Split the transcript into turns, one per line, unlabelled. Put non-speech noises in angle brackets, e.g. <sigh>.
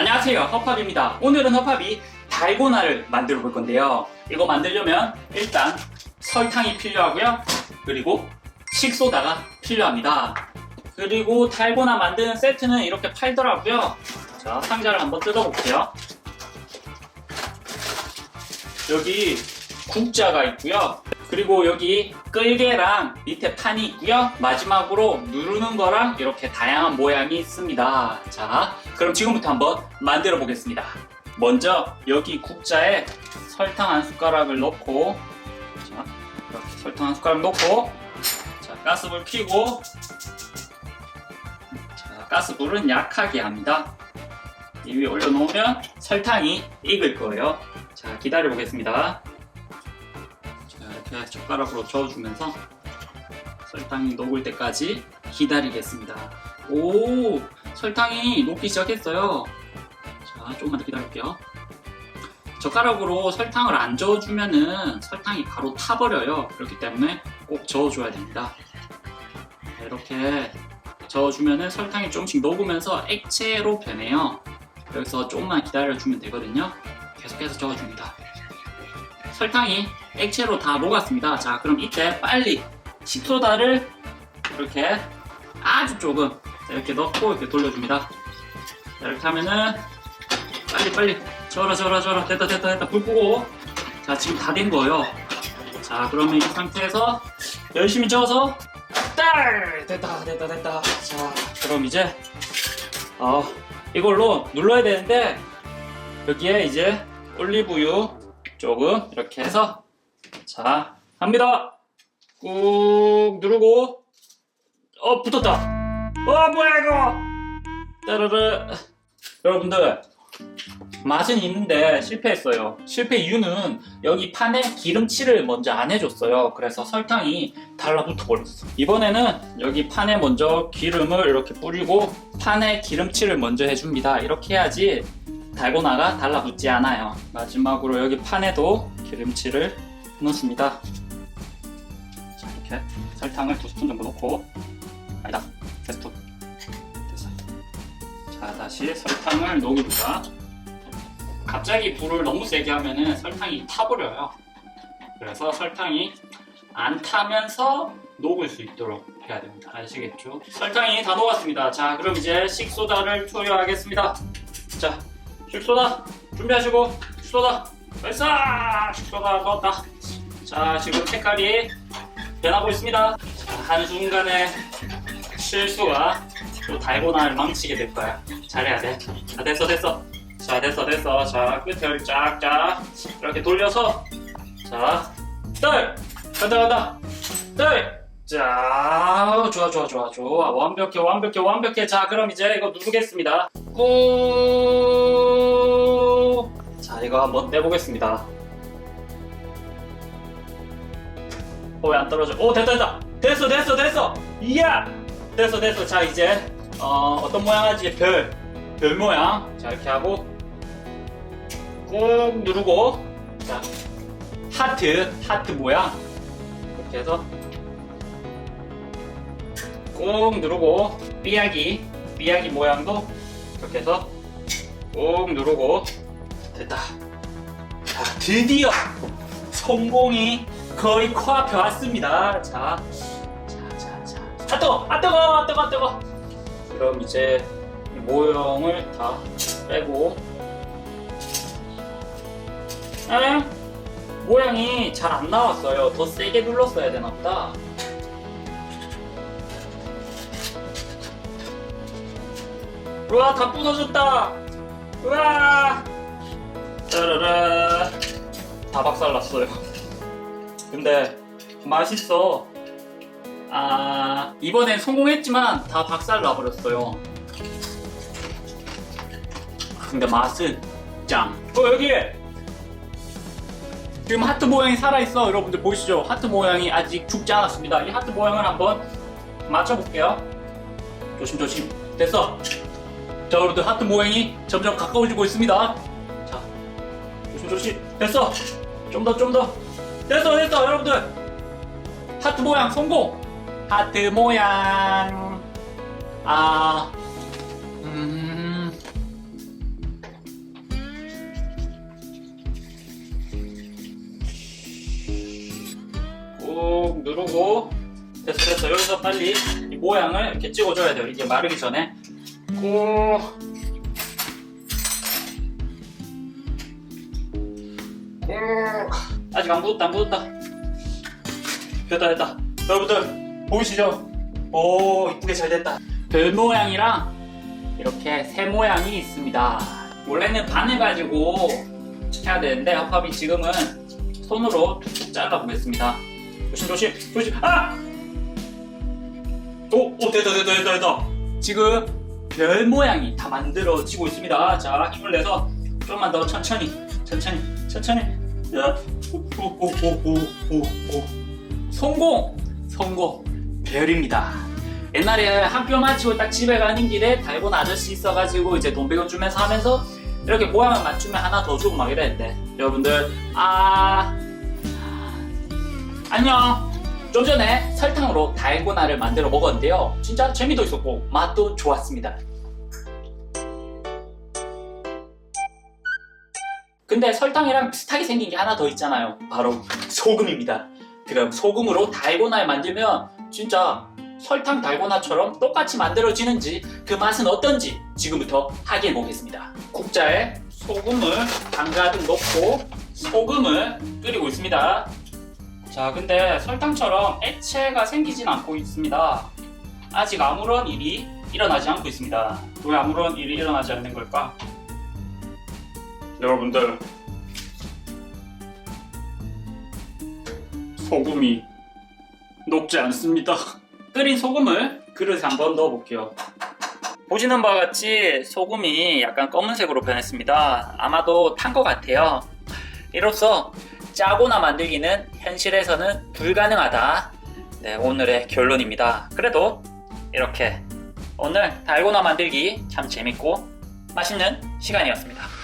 안녕하세요. 허팝입니다. 오늘은 허팝이 달고나를 만들어 볼 건데요. 이거 만들려면 일단 설탕이 필요하고요. 그리고 식소다가 필요합니다. 그리고 달고나 만드는 세트는 이렇게 팔더라고요. 자 상자를 한번 뜯어 볼게요. 여기 국자가 있고요 그리고 여기 끌개랑 밑에 판이 있고요. 마지막으로 누르는 거랑 이렇게 다양한 모양이 있습니다. 자 그럼 지금부터 한번 만들어 보겠습니다. 먼저 여기 국자에 설탕 한 숟가락을 넣고 자 이렇게 설탕 한 숟가락 넣고 자 가스불 켜고 자 가스불은 약하게 합니다. 이 위에 올려놓으면 설탕이 익을 거예요. 자 기다려 보겠습니다 자, 젓가락으로 저어주면서 설탕이 녹을 때까지 기다리겠습니다. 오, 설탕이 녹기 시작했어요. 자, 조금만 더 기다릴게요. 젓가락으로 설탕을 안 저어주면은 설탕이 바로 타버려요. 그렇기 때문에 꼭 저어줘야 됩니다. 자, 이렇게 저어주면은 설탕이 조금씩 녹으면서 액체로 변해요. 여기서 조금만 기다려주면 되거든요. 계속해서 저어줍니다. 설탕이 액체로 다 녹았습니다. 자, 그럼 이때 빨리 식소다를 이렇게 아주 조금 자, 이렇게 넣고 이렇게 돌려줍니다. 자, 이렇게 하면은 빨리 빨리 저라 저라 저라 됐다 됐다 됐다 불 끄고 자 지금 다 된 거예요. 자 그러면 이 상태에서 열심히 저어서 딸 됐다 됐다 됐다. 자 그럼 이제 어 이걸로 눌러야 되는데 여기에 이제 올리브유 조금 이렇게 해서 자 합니다. 꾹 누르고 어 붙었다. 와 뭐야 이거? 따르르. 여러분들 맛은 있는데 실패했어요. 실패 이유는 여기 판에 기름칠을 먼저 안 해줬어요. 그래서 설탕이 달라붙어 버렸어 이번에는 여기 판에 먼저 기름을 이렇게 뿌리고 판에 기름칠을 먼저 해줍니다. 이렇게 해야지 달고나가 달라붙지 않아요. 마지막으로 여기 판에도 기름칠을 넣습니다. 자, 이렇게 설탕을 두 스푼 정도 넣고, 아니다, 세 스푼. 됐어요. 자, 다시 설탕을 녹입니다. 갑자기 불을 너무 세게 하면은 설탕이 타버려요. 그래서 설탕이 안 타면서 녹을 수 있도록 해야 됩니다. 아시겠죠? 설탕이 다 녹았습니다. 자, 그럼 이제 식소다를 투여하겠습니다. 자, 식소다 준비하시고 식소다 발사 식소다 넣었다. 자 지금 색깔이 변하고 있습니다. 자, 한순간에 실수가 또 달고나를 망치게 될 거야. 잘해야 돼 자 됐어 됐어. 자 됐어 됐어. 자 끝을 쫙쫙 이렇게 돌려서 자떨 간다 간다. 떨자 좋아 좋아 좋아 좋아. 완벽해 완벽해 완벽해. 자 그럼 이제 이거 누르겠습니다. 꾹. 자, 이거 한번 떼보겠습니다. 어, 왜안 떨어져? 오, 됐다, 됐다! 됐어, 됐어, 됐어! 이야! 됐어, 됐어. 자, 이제, 어, 어떤 모양 하지? 별. 별 모양. 자, 이렇게 하고, 꾹 누르고, 자, 하트, 하트 모양. 이렇게 해서, 꾹 누르고, 삐약이, 삐약이 모양도 이렇게 해서 꾹 누르고 됐다. 자, 드디어 성공이 거의 코앞에 왔습니다. 자, 자, 자, 자. 아 뜨거, 아 뜨거, 아 뜨거, 아 뜨거. 그럼 이제 이 모형을 다 빼고, 에? 모양이 잘 안 나왔어요. 더 세게 눌렀어야 되나 보다. 우와 다 부서졌다 우와 짜라라. 다 박살났어요. <laughs> 근데 맛있어. 아 이번엔 성공했지만 다 박살 나버렸어요. 근데 맛은 짱. 어, 여기! 지금 하트 모양이 살아있어. 여러분들 보이시죠? 하트 모양이 아직 죽지 않았습니다. 이 하트 모양을 한번 맞춰볼게요. 조심조심. 됐어. 자, 여러분들 하트 모양이 점점 가까워지고 있습니다. 그렇지 됐어. 좀 더 좀 더. 됐어 됐어 여러분들. 하트 모양 성공. 하트 모양. 아 음. 꾹 누르고. 됐어 됐어. 여기서 빨리 이 모양을 이렇게 찍어줘야 돼요. 이게 마르기 전에. 꾹. 고. 아직 안 굳었다 안 굳었다. 됐다 됐다. 여러분들 보이시죠? 오 이쁘게 잘 됐다. 별 모양이랑 이렇게 새 모양이 있습니다. 원래는 반을 가지고 해야 되는데 허팝이 지금은 손으로 툭툭 잘라보겠습니다. 조심 조심 조심. 아! 오, 오 됐다 됐다 됐다 됐다. 지금 별 모양이 다 만들어지고 있습니다. 자 힘을 내서 좀만 더 천천히 천천히 천천히. 야, 오, 오, 오, 오, 오, 오. 성공! 성공. 별입니다. 옛날에 학교 마치고 딱 집에 가는 길에 달고나 아저씨 있어가지고 이제 돈 100원 주면서 하면서 이렇게 모양을 맞추면 하나 더 주고 막 이랬는데 여러분들. 아. 안녕. 좀 전에 설탕으로 달고나를 만들어 먹었는데요. 진짜 재미도 있었고 맛도 좋았습니다 근데 설탕이랑 비슷하게 생긴 게 하나 더 있잖아요 바로 소금입니다 그럼 소금으로 달고나를 만들면 진짜 설탕 달고나처럼 똑같이 만들어지는지 그 맛은 어떤지 지금부터 확인해 보겠습니다. 국자에 소금을 반가득 넣고 소금을 끓이고 있습니다. 자, 근데 설탕처럼 액체가 생기진 않고 있습니다. 아직 아무런 일이 일어나지 않고 있습니다. 왜 아무런 일이 일어나지 않는 걸까? 여러분들 소금이 녹지 않습니다. 끓인 소금을 그릇에 한번 넣어볼게요. 보시는 바와 같이 소금이 약간 검은색으로 변했습니다. 아마도 탄 것 같아요. 이로써 짜고나 만들기는 현실에서는 불가능하다. 네, 오늘의 결론입니다. 그래도 이렇게 오늘 달고나 만들기 참 재밌고 맛있는 시간이었습니다.